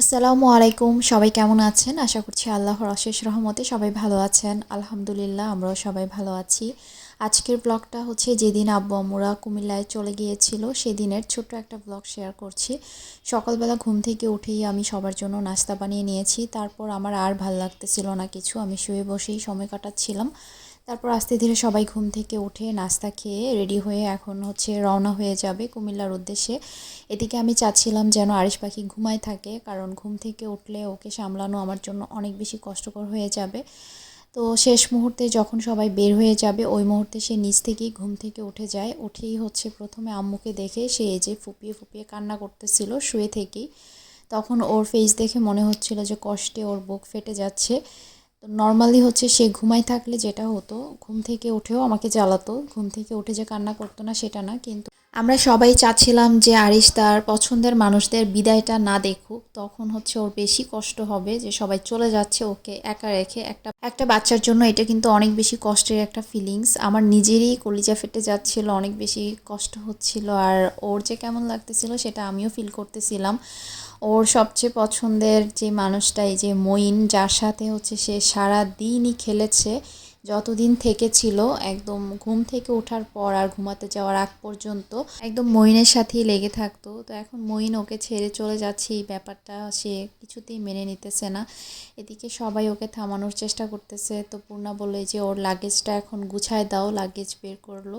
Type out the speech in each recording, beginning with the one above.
আসসালামু আলাইকুম। সবাই কেমন আছেন? আশা করছি আল্লাহর অশেষ রহমতে সবাই ভালো আছেন। আলহামদুলিল্লাহ, আমরাও সবাই ভালো আছি। আজকের ব্লগটা হচ্ছে যেদিন আব্বু আম্মুরা কুমিল্লায় চলে গিয়েছিল, সেদিনের ছোট্ট একটা ব্লগ শেয়ার করছি। সকালবেলা ঘুম থেকে উঠেই আমি সবার জন্য নাস্তা বানিয়ে নিয়েছি। তারপর আমার আর ভালো লাগতেছিল না কিছু। আমি শুয়ে বসেই সময় কাটাচ্ছিলাম। তারপর আস্তে ধীরে সবাই ঘুম থেকে উঠে নাস্তা খেয়ে রেডি হয়ে এখন হচ্ছে রওনা হয়ে যাবে কুমিল্লার উদ্দেশ্যে। এদিকে আমি চাচ্ছিলাম যেন আরিশ পাখি ঘুমায় থাকে, কারণ ঘুম থেকে উঠলে ওকে সামলানো আমার জন্য অনেক বেশি কষ্টকর হয়ে যাবে। তো শেষ মুহূর্তে যখন সবাই বের হয়ে যাবে, ওই মুহূর্তে সে নিচ থেকেই ঘুম থেকে উঠে যায়। উঠেই হচ্ছে প্রথমে আম্মুকে দেখে সে এই যে ফুপিয়ে ফুপিয়ে কান্না করতেছিল শুয়ে থেকেই। তখন ওর ফেস দেখে মনে হচ্ছিল যে কষ্টে ওর বুক ফেটে যাচ্ছে। তো নর্মালি হচ্ছে সে ঘুমাই থাকলে যেটা হতো, ঘুম থেকে উঠেও আমাকে জ্বালাতো। ঘুম থেকে উঠে যে কান্না করতো না, সেটা না। কিন্তু আমরা সবাই চাচ্ছিলাম যে আরিশ তার পছন্দের মানুষদের বিদায়টা না দেখুক। তখন হচ্ছে ওর বেশি কষ্ট হবে যে সবাই চলে যাচ্ছে ওকে একা রেখে। একটা একটা বাচ্চার জন্য এটা কিন্তু অনেক বেশি কষ্টের একটা ফিলিংস আমার নিজেরই কলিজা ফেটে যাচ্ছিল, অনেক বেশি কষ্ট হচ্ছিল। আর ওর যে কেমন লাগতেছিল, সেটা আমিও ফিল করতেছিলাম। ওর সবচেয়ে পছন্দের যে মানুষটা, এই যে মইন যার সাথে হচ্ছে সে সারা দিনই খেলেছে, যতদিন থেকে ছিল একদম ঘুম থেকে ওঠার পর আর ঘুমাতে যাওয়ার আগ পর্যন্ত একদম মইনের সাথেই লেগে থাকতো। তো এখন মইন ওকে ছেড়ে চলে যাচ্ছে, এই ব্যাপারটা সে কিছুতেই মেনে নিতেছে না। এদিকে সবাই ওকে থামানোর চেষ্টা করতেছে। তো পূর্ণা বলে যে ওর লাগেজটা এখন গুছায় দাও লাগেজ বের করল।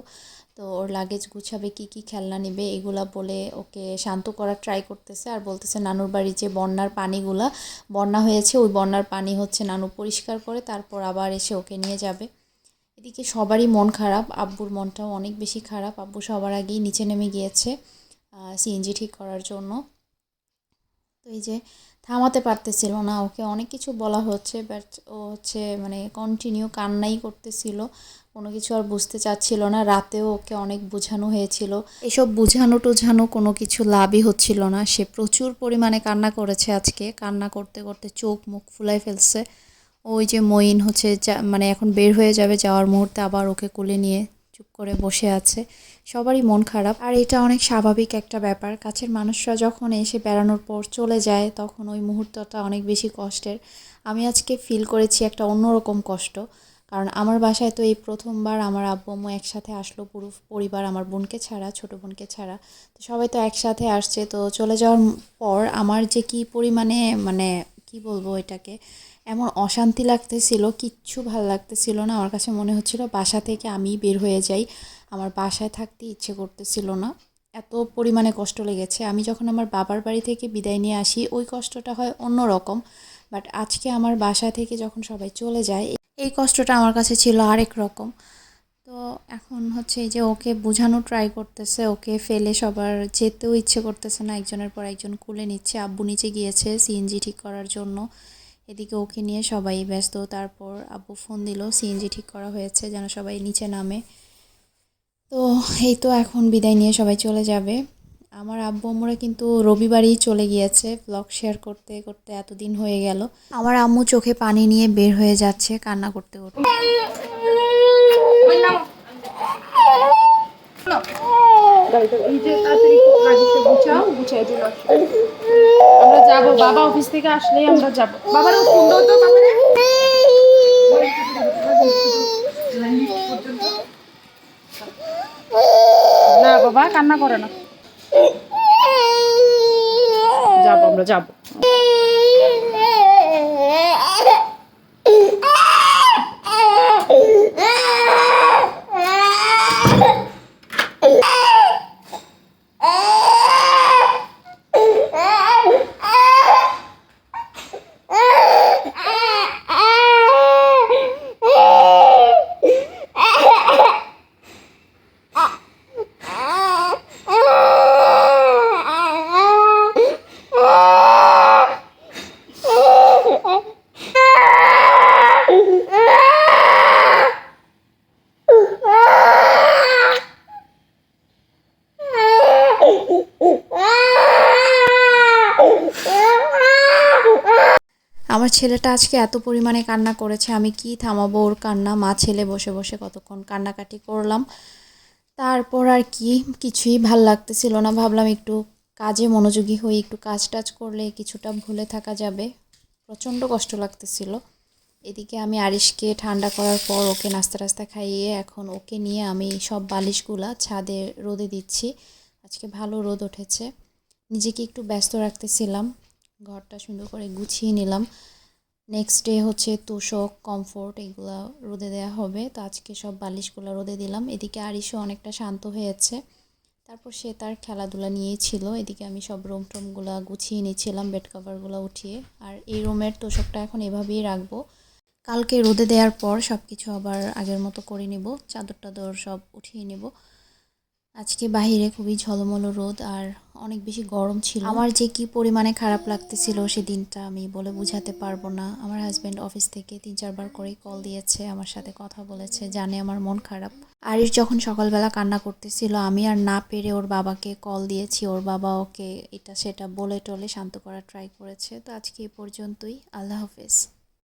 তো ওর লাগেজ গুছাবে, কি কি খেলনা নেবে, এগুলা বলে ওকে শান্ত করার ট্রাই করতেছে আর বলতেছে, নানুর বাড়ি যে বন্যার পানিগুলা, বন্যা হয়েছে, ওই বন্যার পানি হচ্ছে নানু পরিষ্কার করে, তারপর আবার এসে ওকে নিয়ে যাবে। এদিকে সবারই মন খারাপ, আব্বুর মনটাও অনেক বেশি খারাপ। আব্বু সবার আগেই নিচে নেমে গিয়েছে সিএনজি ঠিক করার জন্য। তো এই যে থামাতে পারতেছিল না। ওকে অনেক কিছু বলা হচ্ছে বাট ও হচ্ছে মানে কন্টিনিউ কান্নাই করতেছিল। কোনো কিছু আর বুঝতে চাচ্ছিল না। রাতেও ওকে অনেক বোঝানো হয়েছিল। এসব বোঝানো টোঝানো কোনো কিছু লাভই হচ্ছিল না। সে প্রচুর পরিমাণে কান্না করেছে আজকে। কান্না করতে করতে চোখ মুখ ফুলাই ফেলছে। ওই যে মইন হচ্ছে মানে এখন বের হয়ে যাবে যাওয়ার মুহূর্তে আবার ওকে কোলে নিয়ে করে বসে আছে। সবারই মন খারাপ। আর এটা অনেক স্বাভাবিক একটা ব্যাপার। কাছের মানুষরা যখন এসে বেড়ানোর পর চলে যায়, তখন ওই মুহূর্তটা অনেক বেশি কষ্টের। আমি আজকে ফিল করেছি একটা অন্যরকম কষ্ট। কারণ আমার বাসায় তো এই প্রথমবার আমার আব্বু একসাথে আসলো পুরো পরিবার আমার বোনকে ছাড়া, ছোট বোনকে ছাড়া। তো সবাই তো একসাথে আসছে। তো চলে যাওয়ার পর আমার যে কি পরিমাণে মানে কি বলব এটাকে? এমন অশান্তি লাগতেছিল, কিচ্ছু ভালো লাগতেছিল না। আমার কাছে মনে হচ্ছিল বাসা থেকে আমি বের হয়ে যাই। আমার বাসায় থাকতে ইচ্ছে করতেছিল না। এত পরিমাণে কষ্ট লেগেছে। আমি যখন আমার বাবার বাড়ি থেকে বিদায় নিয়ে আসি, ওই কষ্টটা হয় অন্য রকম বাট আজকে আমার বাসা থেকে যখন সবাই চলে যায়, এই কষ্টটা আমার কাছে ছিল আরেক রকম। তো এখন হচ্ছে এই যে ওকে বোঝানো ট্রাই করতেছে, ওকে ফেলে সবার যেতেও ইচ্ছে করতেছে না। একজনের পর একজন কুলে নিচ্ছে, আব্বু নিচে গিয়েছে সিএনজি ঠিক করার জন্য। এদিকে ওকে নিয়ে সবাই ব্যস্ত। তারপর আব্বু ফোন দিল সিএনজি ঠিক করা হয়েছে যেন সবাই নিচে নামে। তো এই তো এখন বিদায় নিয়ে সবাই চলে যাবে। আমার আব্বু আম্মুরা কিন্তু রবিবারই চলে গিয়েছে ব্লগ শেয়ার করতে করতে এতদিন হয়ে গেল। আমার আম্মু চোখে পানি নিয়ে বের হয়ে যাচ্ছে কান্না করতে করতে। গুছাও গুছাই যাব বাবা অফিস থেকে আসলেই আমরা যাব। বাবার সুন্দর তো না বাবা, কান্না করে না। যাব, আমরা যাব। আমার ছেলেটা আজকে এত পরিমাণে কান্না করেছে, আমি কি থামাবো? ওর কান্না, মা ছেলে বসে বসে কতক্ষণ কান্নাকাটি করলাম। তারপর আর কি, কিছুই ভালো লাগতেছিল না। ভাবলাম একটু কাজে মনোযোগী হয়ে একটু কাজ টাজ করলে কিছুটা ভুলে থাকা যাবে। প্রচণ্ড কষ্ট লাগতেছিল। এদিকে আমি আরিশকে ঠান্ডা করার পর ওকে নাস্তা টাস্তা খাইয়ে এখন ওকে নিয়ে আমি সব বালিশগুলা ছাদে রোদে দিচ্ছি। আজকে ভালো রোদ উঠেছে। নিজেকে একটু ব্যস্ত রাখতেছিলাম। ঘরটা সুন্দর করে গুছিয়ে নিলাম। নেক্সট ডে হচ্ছে তোষক কমফোর্ট এগুলো রোদে দেওয়া হবে। তো আজকে সব বালিশগুলো রোদে দিলাম। এদিকে আরিশও অনেকটা শান্ত হয়েছে। তারপর সে তার খেলাধুলা নিয়েই ছিল। এদিকে আমি সব রুম টুমগুলো গুছিয়ে নিয়েছিলাম বেড কভারগুলো উঠিয়ে। আর এই রুমের তোষকটা এখন এভাবেই রাখব। কালকে রোদে দেওয়ার পর সব কিছু আবার আগের মতো করে নিব। চাদর টাদর সব উঠিয়ে নেব। আজকে বাহিরে খুবই ঝলমলো রোদ আর অনেক বেশি গরম ছিল। আমার যে কি পরিমাণে খারাপ লাগতেছিল সে দিনটা আমি বলে বোঝাতে পারব না। আমার হাজব্যান্ড অফিস থেকে তিন, চারবার করেই কল দিয়েছে, আমার সাথে কথা বলেছে, জানে আমার মন খারাপ। আরিশ যখন সকালবেলা কান্না করতেছিল, আমি আর না পেরে ওর বাবাকে কল দিয়েছি, ওর বাবা ওকে এটা সেটা বলে টলে শান্ত করার ট্রাই করেছে। তো আজকে এই পর্যন্তই, আল্লাহ হাফেজ।